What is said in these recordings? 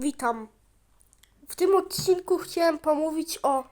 Witam. W tym odcinku chciałem pomówić o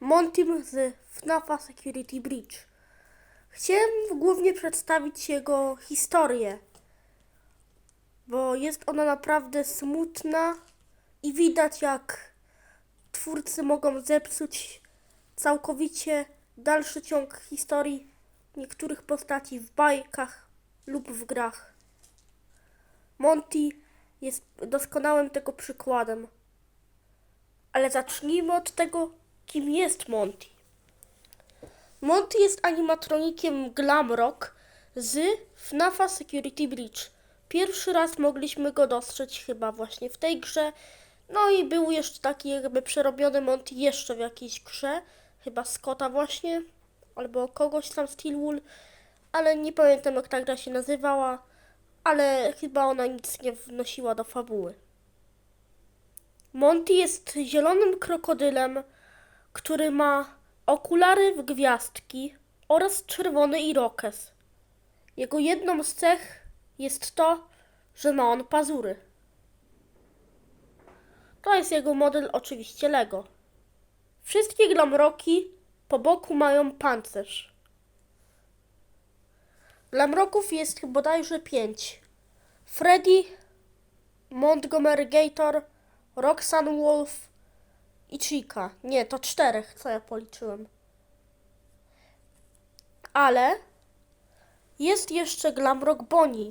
Montym z FNAFa Security Breach. Chciałem głównie przedstawić jego historię, bo jest ona naprawdę smutna i widać jak twórcy mogą zepsuć całkowicie dalszy ciąg historii niektórych postaci w bajkach lub w grach. Monty jest doskonałym tego przykładem. Ale zacznijmy od tego, kim jest Monty. Monty jest animatronikiem Glamrock z FNAFa Security Breach. Pierwszy raz mogliśmy go dostrzec chyba właśnie w tej grze. No i był jeszcze taki jakby przerobiony Monty jeszcze w jakiejś grze. Chyba Scotta właśnie, albo kogoś tam Steelwool, ale nie pamiętam jak ta gra się nazywała ale chyba ona nic nie wnosiła do fabuły. Monty jest zielonym krokodylem, który ma okulary w gwiazdki oraz czerwony irokes. Jego jedną z cech jest to, że ma on pazury. To jest jego model oczywiście Lego. Wszystkie glamroki po boku mają pancerz. Glamroków jest bodajże pięć. Freddy, Montgomery Gator, Roxanne Wolf i Chica. Nie, to czterech, co ja policzyłem. Ale jest jeszcze Glamrock Bonnie.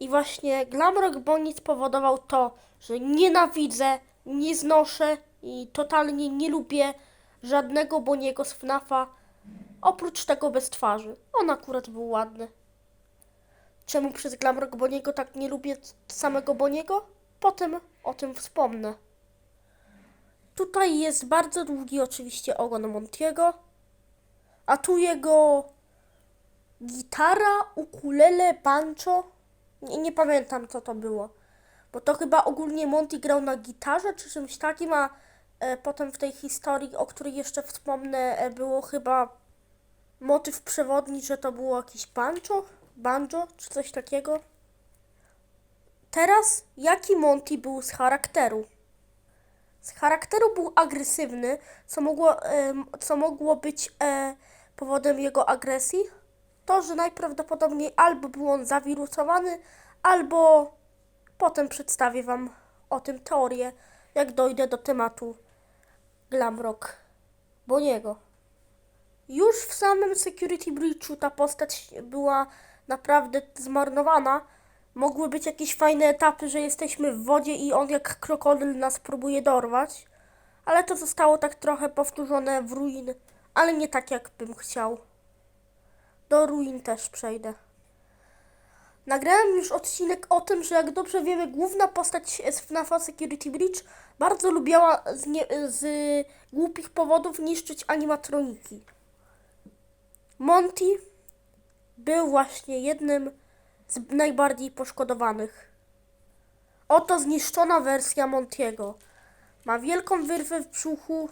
I właśnie Glamrock Bonnie spowodował to, że nienawidzę, nie znoszę i totalnie nie lubię żadnego Boniego z FNAFa, oprócz tego bez twarzy. On akurat był ładny. Czemu przez Glamrock Boniego tak nie lubię samego Boniego? Potem o tym wspomnę. Tutaj jest bardzo długi oczywiście ogon Montiego, a tu jego gitara, ukulele, banjo. Nie, nie pamiętam co to było, bo to chyba ogólnie Monty grał na gitarze czy czymś takim, a e, potem w tej historii, o której jeszcze wspomnę, e, było chyba motyw przewodni, że to było jakieś banjo, banjo czy coś takiego. Teraz, jaki Monty był z charakteru? Z charakteru był agresywny, co mogło, co mogło być e, powodem jego agresji. To, że najprawdopodobniej albo był on zawirusowany, albo potem przedstawię Wam o tym teorię, jak dojdę do tematu Glamrock Boniego. Już w samym Security Breachu ta postać była naprawdę zmarnowana. Mogły być jakieś fajne etapy, że jesteśmy w wodzie i on jak krokodyl nas próbuje dorwać. Ale to zostało tak trochę powtórzone w ruin, ale nie tak jak bym chciał. Do ruin też przejdę. Nagrałem już odcinek o tym, że jak dobrze wiemy, główna postać z FNAFa Security Breach bardzo lubiała z, nie, z głupich powodów niszczyć animatroniki. Monty był właśnie jednym z najbardziej poszkodowanych. Oto zniszczona wersja Montiego. Ma wielką wyrwę w brzuchu,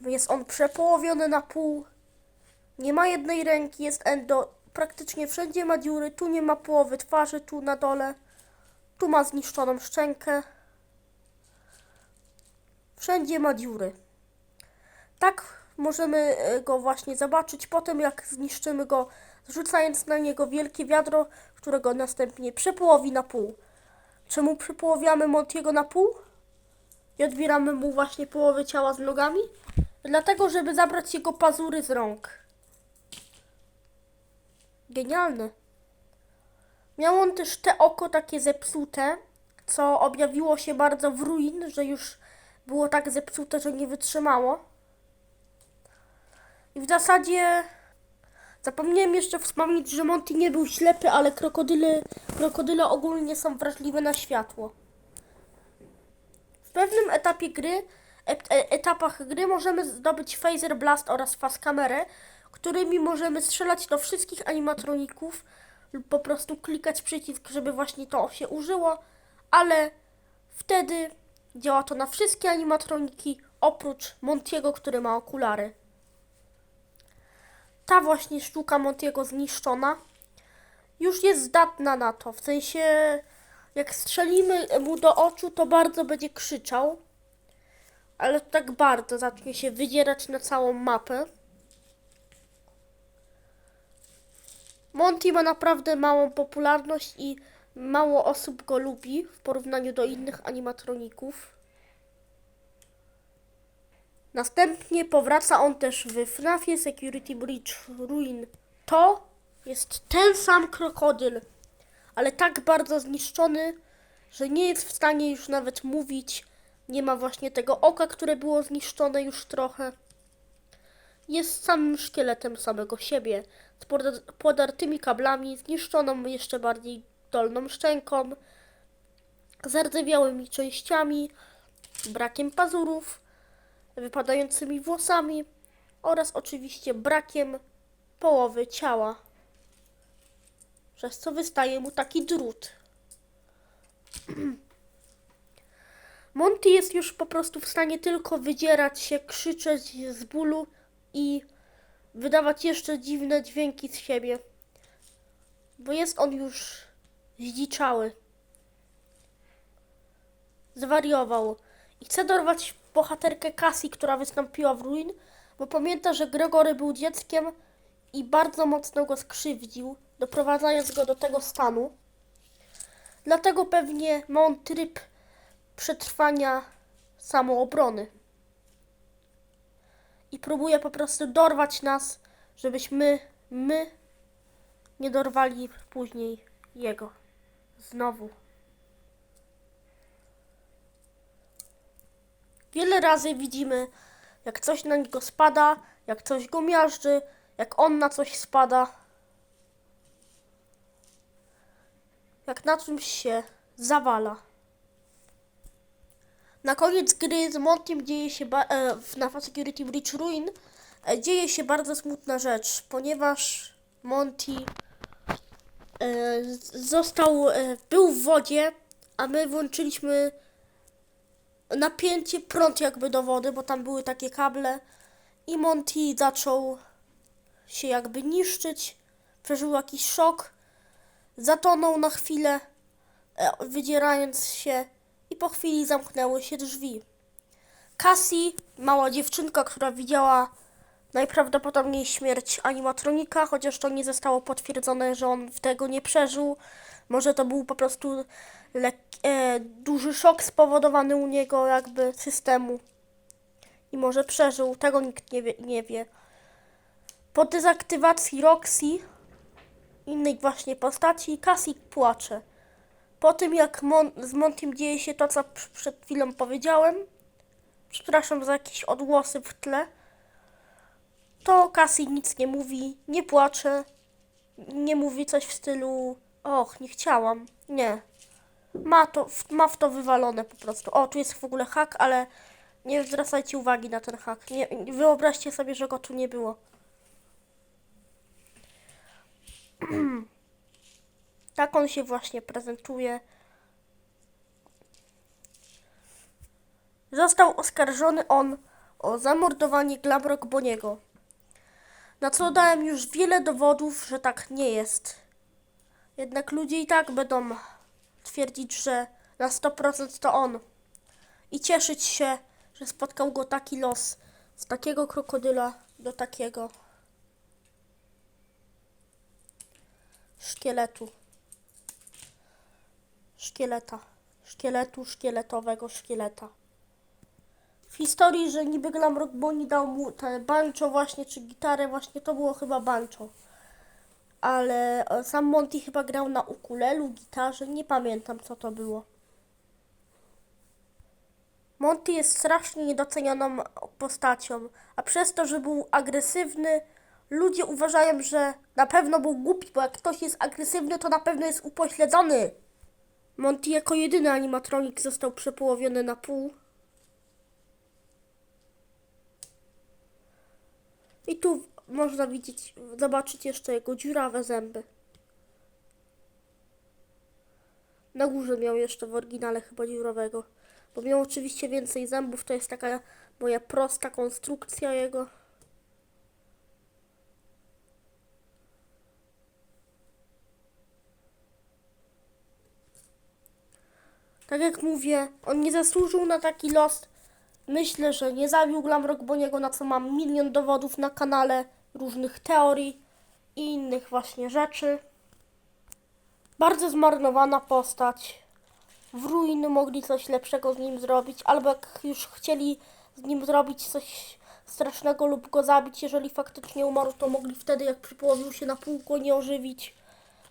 jest on przepołowiony na pół, nie ma jednej ręki, jest endo, praktycznie wszędzie ma dziury, tu nie ma połowy twarzy, tu na dole, tu ma zniszczoną szczękę, wszędzie ma dziury. Tak możemy e, go właśnie zobaczyć potem, jak zniszczymy go, zrzucając na niego wielkie wiadro, którego następnie przepołowi na pół. Czemu przepołowiamy Montiego na pół? I odbieramy mu właśnie połowę ciała z nogami? Dlatego, żeby zabrać jego pazury z rąk. Genialne. Miał on też te oko takie zepsute, co objawiło się bardzo w ruin, że już było tak zepsute, że nie wytrzymało. I w zasadzie zapomniałem jeszcze wspomnieć, że Monty nie był ślepy, ale krokodyle, krokodyle ogólnie są wrażliwe na światło. W pewnym etapie gry, e- etapach gry możemy zdobyć Phaser Blast oraz Fast Kamerę, którymi możemy strzelać do wszystkich animatroników lub po prostu klikać przycisk, żeby właśnie to się użyło, ale wtedy działa to na wszystkie animatroniki oprócz Montiego, który ma okulary. Ta właśnie sztuka Montiego zniszczona już jest zdatna na to, w sensie Jak strzelimy mu do oczu, to bardzo będzie krzyczał. Ale tak bardzo zacznie się wydzierać na całą mapę. Monty ma naprawdę małą popularność i mało osób go lubi w porównaniu do innych animatroników. Następnie powraca on też w FNAFie Security Breach Ruin. To jest ten sam krokodyl, ale tak bardzo zniszczony, że nie jest w stanie już nawet mówić. Nie ma właśnie tego oka, które było zniszczone już trochę. Jest samym szkieletem samego siebie, z pod- podartymi kablami, zniszczoną jeszcze bardziej dolną szczęką, zardzewiałymi częściami, brakiem pazurów, wypadającymi włosami oraz oczywiście brakiem połowy ciała, przez co wystaje mu taki drut. Monty jest już po prostu w stanie tylko wydzierać się, krzyczeć z bólu i wydawać jeszcze dziwne dźwięki z siebie, bo jest on już zdziczały. Zwariował i chce dorwać bohaterkę Cassie, która wystąpiła w Ruin, bo pamięta, że Gregory był dzieckiem i bardzo mocno go skrzywdził, doprowadzając go do tego stanu. Dlatego pewnie ma on tryb przetrwania samoobrony. I próbuje po prostu dorwać nas, żebyśmy my nie dorwali później jego. Znowu. Wiele razy widzimy, jak coś na niego spada, jak coś go miażdży, jak on na coś spada. Jak na czymś się zawala. Na koniec gry z Montym dzieje się e, na Security Breach Ruin e, dzieje się bardzo smutna rzecz, ponieważ Monty e, został, e, był w wodzie, a my włączyliśmy napięcie, prąd jakby do wody, bo tam były takie kable i Monty zaczął się jakby niszczyć, przeżył jakiś szok, zatonął na chwilę, e, wydzierając się i po chwili zamknęły się drzwi. Cassie, mała dziewczynka, która widziała najprawdopodobniej śmierć animatronika, chociaż to nie zostało potwierdzone, że on tego nie przeżył. Może to był po prostu e, duży szok spowodowany u niego jakby systemu. I może przeżył, tego nikt nie wie. Nie wie. Po dezaktywacji Roxy, innej właśnie postaci, Cassie płacze. Po tym jak Mon- z Montym dzieje się to, co pr- przed chwilą powiedziałem, przepraszam za jakieś odgłosy w tle, to Cassie nic nie mówi, nie płacze, nie mówi coś w stylu och, nie chciałam, nie. Ma, to, ma w to wywalone po prostu. O, tu jest w ogóle hak, ale nie zwracajcie uwagi na ten hak. Nie, wyobraźcie sobie, że go tu nie było. tak on się właśnie prezentuje. Został oskarżony on o zamordowanie Glamrock Boniego. Na co dałem już wiele dowodów, że tak nie jest. Jednak ludzie i tak będą twierdzić, że na 100% to on. I cieszyć się, że spotkał go taki los. Z takiego krokodyla do takiego szkieletu. Szkieleta. Szkieletu, szkieletowego szkieleta. W historii, że niby Glamrock Bonnie dał mu te bancho właśnie, czy gitarę właśnie, to było chyba bancho. Ale e, sam Monty chyba grał na ukulelu, gitarze, nie pamiętam co to było. Monty jest strasznie niedocenioną postacią, a przez to, że był agresywny, ludzie uważają, że na pewno był głupi, bo jak ktoś jest agresywny, to na pewno jest upośledzony. Monty jako jedyny animatronik został przepołowiony na pół. I tu można widzieć, zobaczyć jeszcze jego dziurawe zęby. Na górze miał jeszcze w oryginale chyba dziurowego. Bo miał oczywiście więcej zębów, to jest taka moja prosta konstrukcja jego. Tak jak mówię, on nie zasłużył na taki los. Myślę, że nie zabił Glamrock Boniego, na co mam milion dowodów na kanale, różnych teorii i innych właśnie rzeczy. Bardzo zmarnowana postać. W ruiny mogli coś lepszego z nim zrobić, albo jak już chcieli z nim zrobić coś strasznego lub go zabić, jeżeli faktycznie umarł, to mogli wtedy, jak przypołowił się na pół, go nie ożywić,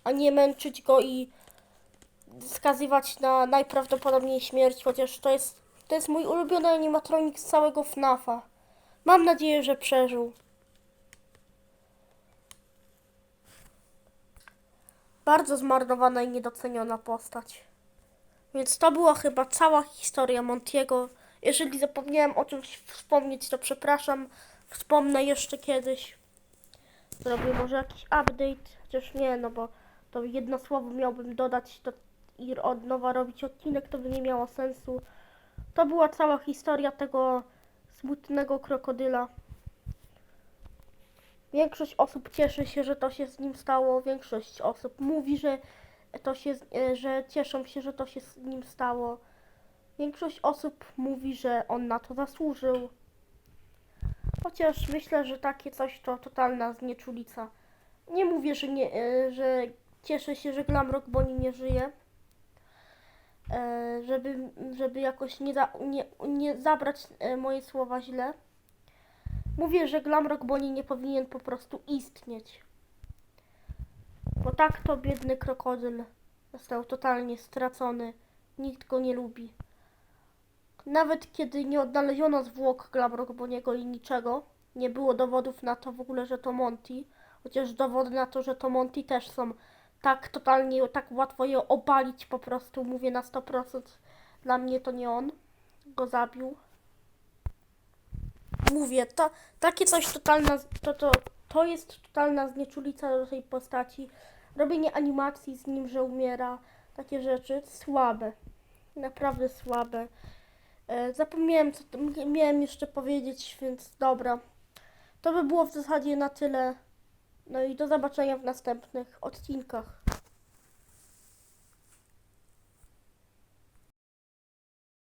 a nie męczyć go i skazywać na najprawdopodobniej śmierć, chociaż to jest, to jest mój ulubiony animatronik z całego FNAFa. Mam nadzieję, że przeżył. Bardzo zmarnowana i niedoceniona postać. Więc to była chyba cała historia Montiego. Jeżeli zapomniałem o czymś wspomnieć, to przepraszam. Wspomnę jeszcze kiedyś. Zrobię może jakiś update, chociaż nie, no bo to jedno słowo miałbym dodać to i od nowa robić odcinek, to by nie miało sensu. To była cała historia tego smutnego krokodyla. Większość osób cieszy się, że to się z nim stało. Większość osób mówi, że to się, e, że cieszą się, że to się z nim stało. Większość osób mówi, że on na to zasłużył. Chociaż myślę, że takie coś to totalna znieczulica. Nie mówię, że, nie, e, że cieszę się, że Glamrock Bonnie nie żyje. E, Żeby, żeby jakoś nie, za, nie, nie zabrać moje słowa źle. Mówię, że Glamrock Bonnie nie powinien po prostu istnieć. Bo tak to biedny krokodyl został totalnie stracony. Nikt go nie lubi. Nawet kiedy nie odnaleziono zwłok Glamrock Boniego i niczego, nie było dowodów na to w ogóle, że to Monty. Chociaż dowody na to, że to Monty też są tak totalnie, tak łatwo je obalić po prostu, mówię na 100%. Dla mnie to nie on go zabił. Mówię, to takie coś totalna, to, to, to jest totalna znieczulica do tej postaci. Robienie animacji z nim, że umiera, takie rzeczy słabe. Naprawdę słabe. E, zapomniałem, co miałem jeszcze powiedzieć, więc dobra. To by było w zasadzie na tyle. No i do zobaczenia w następnych odcinkach.